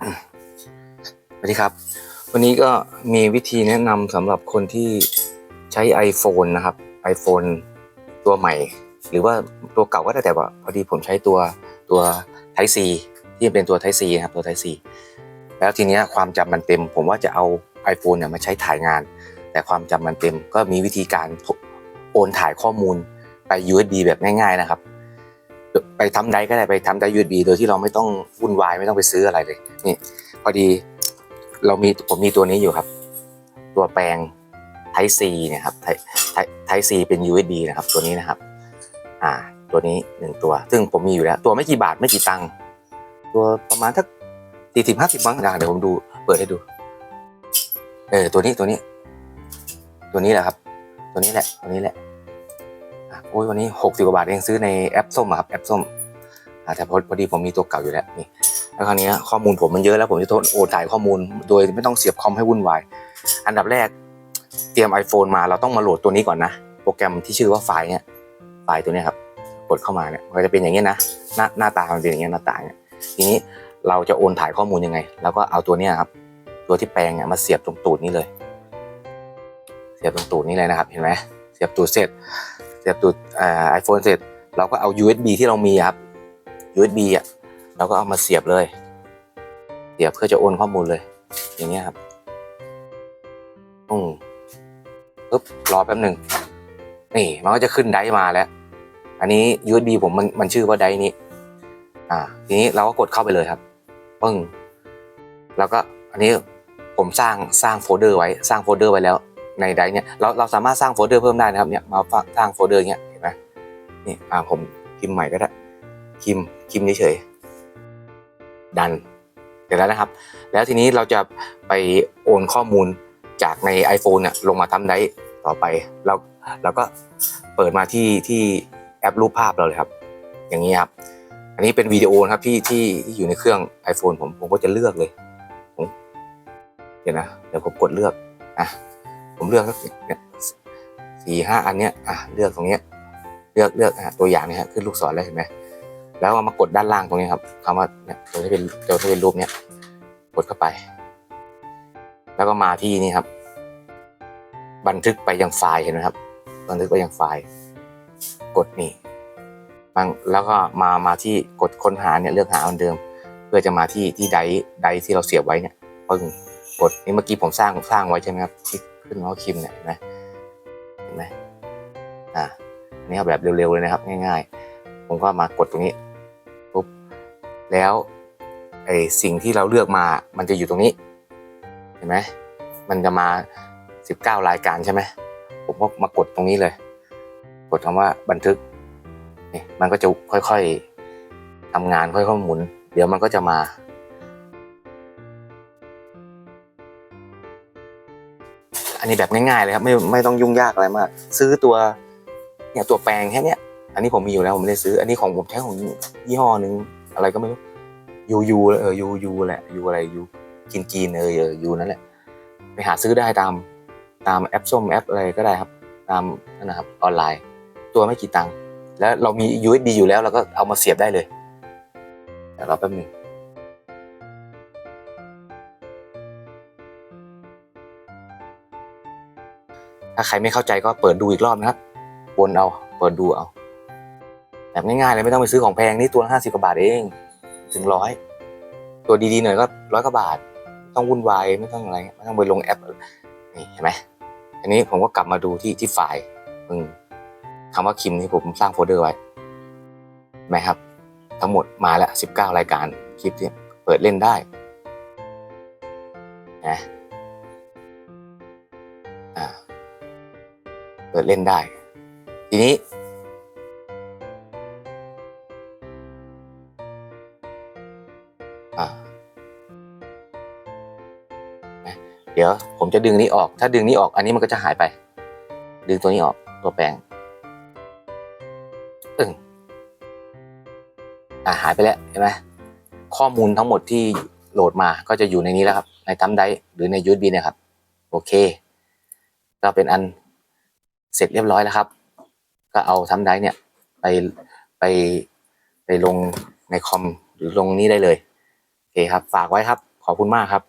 สวัสดีครับ วันนี้ก็มีวิธีแนะนำสำหรับคนที่ใช้ iPhone นะครับ iPhone ตัวใหม่ หรือว่าตัวเก่าก็ได้แต่ว่าพอดีผมใช้ตัวตัว Type C ที่เป็นตัว Type C นะครับตัว Type C แล้วทีนี้ความจำมันเต็ม ผมว่าจะเอา iPhone เนี่ยมาใช้ถ่ายงาน แต่ความจำมันเต็ม ก็มีวิธีการโอนถ่ายข้อมูลไป USB แบบง่าย ๆนะครับ ไปทำได้ก็ได้ไปทำได้ USB โดยที่เราไม่ต้องวุ่นวายไม่ต้องไปซื้ออะไรเลย นี่ พอดีเรามีผมมีตัวนี้อยู่ครับ ตัวแปลง Type C เนี่ยครับ Type Type- Type C เป็น USB นะครับ ตัวนี้นะครับ อ่า ตัวนี้หนึ่งตัว ซึ่งผมมีอยู่แล้ว ตัวไม่กี่บาทไม่กี่ตังค์ตัวประมาณสักสี่สิบห้าสิบบ้างเดี๋ยวผมดูเปิดให้ดู เออตัวนี้ตัวนี้ ตัวนี้แหละครับ ตัวนี้แหละตัวนี้แหละ โอ้ยวันนี้หกสิบกว่าบาทเองซื้อในแอปส้มครับแอปส้มแต่พอพอดีผมมีตัวเก่าอยู่แล้วนี่แล้วคราวนี้ข้อมูลผมมันเยอะแล้วผมจะโอนถ่ายข้อมูล โดยไม่ต้องเสียบคอมให้วุ่นวายอันดับแรกเตรียม iPhone มาเราต้องมาโหลดตัวนี้ก่อนนะโปรแกรมที่ชื่อว่าไฟล์เนี่ยไฟล์ตัวนี้ครับกดเข้ามาเนี่ยมันก็จะเป็นอย่างนี้นะหน้าหน้าตามันเป็นอย่างเงี้หน้าตาเนี่ยทีนี้เราจะโอนถ่ายข้อมูลยังไง แล้วก็เอาตัวเนี้ยครับ ตัวที่แปลงเนี่ยมาเสียบตรงตูดนี้เลย เสียบตรงตูดนี้เลยนะครับ เห็นไหมเสียบตูดเสร็จ เสียบตูดไอโฟนเสร็จ เราก็เอา USB ที่เรามีครับ USB อะเราก็เอามาเสียบเลย เสียบเพื่อจะโอนข้อมูลเลย อย่างเงี้ยครับอืมปึ๊บรอแป๊บหนึ่งนี่มันก็จะขึ้นไดมาแล้ว อันนี้ USB ผมมันมันชื่อว่าไดนี้ อ่า ทีนี้เราก็กดเข้าไปเลยครับปึ้งแล้วก็อันนี้ผมสร้างสร้างโฟลเดอร์ไว้สร้างโฟลเดอร์ไว้แล้ว ในไดร์เนี่ยเราเราสามารถสร้างโฟลเดอร์เพิ่มได้นะครับเนี่ยมาสร้างโฟลเดอร์เงี้ยเห็นไหมนี่อ่าผมพิมพ์ใหม่ก็ได้พิมพ์พิมพ์เฉยๆดันเสร็จแล้วนะครับ แล้วทีนี้เราจะไปโอนข้อมูลจากใน iPhone เนี่ยลงมาทำได้ต่อไปเราเราก็เปิดมาที่ที่แอปรูปภาพเราเลยครับ อย่างนี้ครับอันนี้เป็นวิดีโอนะครับที่ที่ที่อยู่ในเครื่อง iPhone ผมผมก็จะเลือกเลยเดี๋ยวนะเดี๋ยวผมกดเลือกอะ ผมเลือกสักสี่ห้าอันเนี้ยอะเลือกตรงเนี้ยเลือกเลือกอะตัวอย่างเนี่ยฮะขึ้นลูกศรแล้วเห็นไหมแล้วเอามากดด้านล่างตรงนี้ครับคำว่าเนี่ยตัวที่เป็นตัวที่เป็นรูปเนี้ยกดเข้าไป แล้วก็มาที่นี่ครับ บันทึกไปยังไฟล์เห็นไหมครับ บันทึกไปยังไฟล์ กดนี่บางแล้วก็มามาที่กดค้นหาเนี่ยเลือกหาเหมือนเดิม เพื่อจะมาที่ที่ไดไดที่เราเสียบไว้เนี่ยปึ้งกดนี่เมื่อกี้ผมสร้างสร้างไว้ใช่ไหมครับที่ ขึ้นมาว่าคิมเนี่ยเห็นไหมเห็นไหมอ่าอันนี้เอาแบบเร็วๆเลยนะครับ ง่ายๆ ผมก็มากดตรงนี้ปุ๊บแล้วไอสิ่งที่เราเลือกมามันจะอยู่ตรงนี้ เห็นไหมมันจะมา 19 รายการใช่ไหมผมก็มากดตรงนี้เลย กดคำว่าบันทึกนี่มันก็จะค่อยๆทำงานค่อยๆหมุน เดี๋ยวมันก็จะมา อันนี้แบบง่ายๆเลยครับไม่ไม่ต้องยุ่งยากอะไรมาก ซื้อตัวเนี่ยตัวแปรงแค่เนี้ยอันนี้ผมมีอยู่แล้วผมไม่ได้ซื้อ อันนี้ของผมใช้ของยี่ห้อหนึ่งอะไรก็ไม่รู้ยูยูเออยูยูแหละยูอะไรยูจีนจีนเออเออยูนั่นแหละไปหาซื้อได้ตามตามแอปส้มแอปอะไรก็ได้ครับ ตามนั่นนะครับออนไลน์ ตัวไม่กี่ตังค์แล้วเรามี USB อยู่แล้วเราก็เอามาเสียบได้เลยเดี๋ยวเราแป๊บนึง ถ้าใครไม่เข้าใจก็เปิดดูอีกรอบนะครับวนเอาเปิดดูเอา แบบง่ายๆเลยไม่ต้องไปซื้อของแพงนี่ตัวห้าสิบกว่าบาทเอง ถึงร้อยตัวดีๆหน่อยก็ร้อยกว่าบาท ต้องวุ่นวายไม่ต้องอะไรไม่ต้องไปลงแอปนี่เห็นไหมอันนี้ผมก็กลับมาดูที่ที่ไฟล์อืมคำว่าคิมที่ผมสร้างโฟลเดอร์ไว้ไหมครับ ทั้งหมดมาแล้วสิบเก้ารายการคลิปเนี่เปิดเล่นได้นะ เปิดเล่นได้ ทีนี้ เดี๋ยวผมจะดึงนี้ออก ถ้าดึงนี้ออกอันนี้มันก็จะหายไป ดึงตัวนี้ออกตัวแปรงอึ้งอ่าหายไปแล้วเห็นไหมข้อมูลทั้งหมดที่โหลดมาก็จะอยู่ในนี้แล้วครับ ในทัมไดหรือใน USB นะครับ โอเค ก็เป็นอัน เสร็จเรียบร้อยแล้วครับ ก็เอาทัมไดเนี่ยไปไปไปลงในคอมหรือลงนี้ได้เลยโอเคครับ ฝากไว้ครับ ขอบคุณมากครับ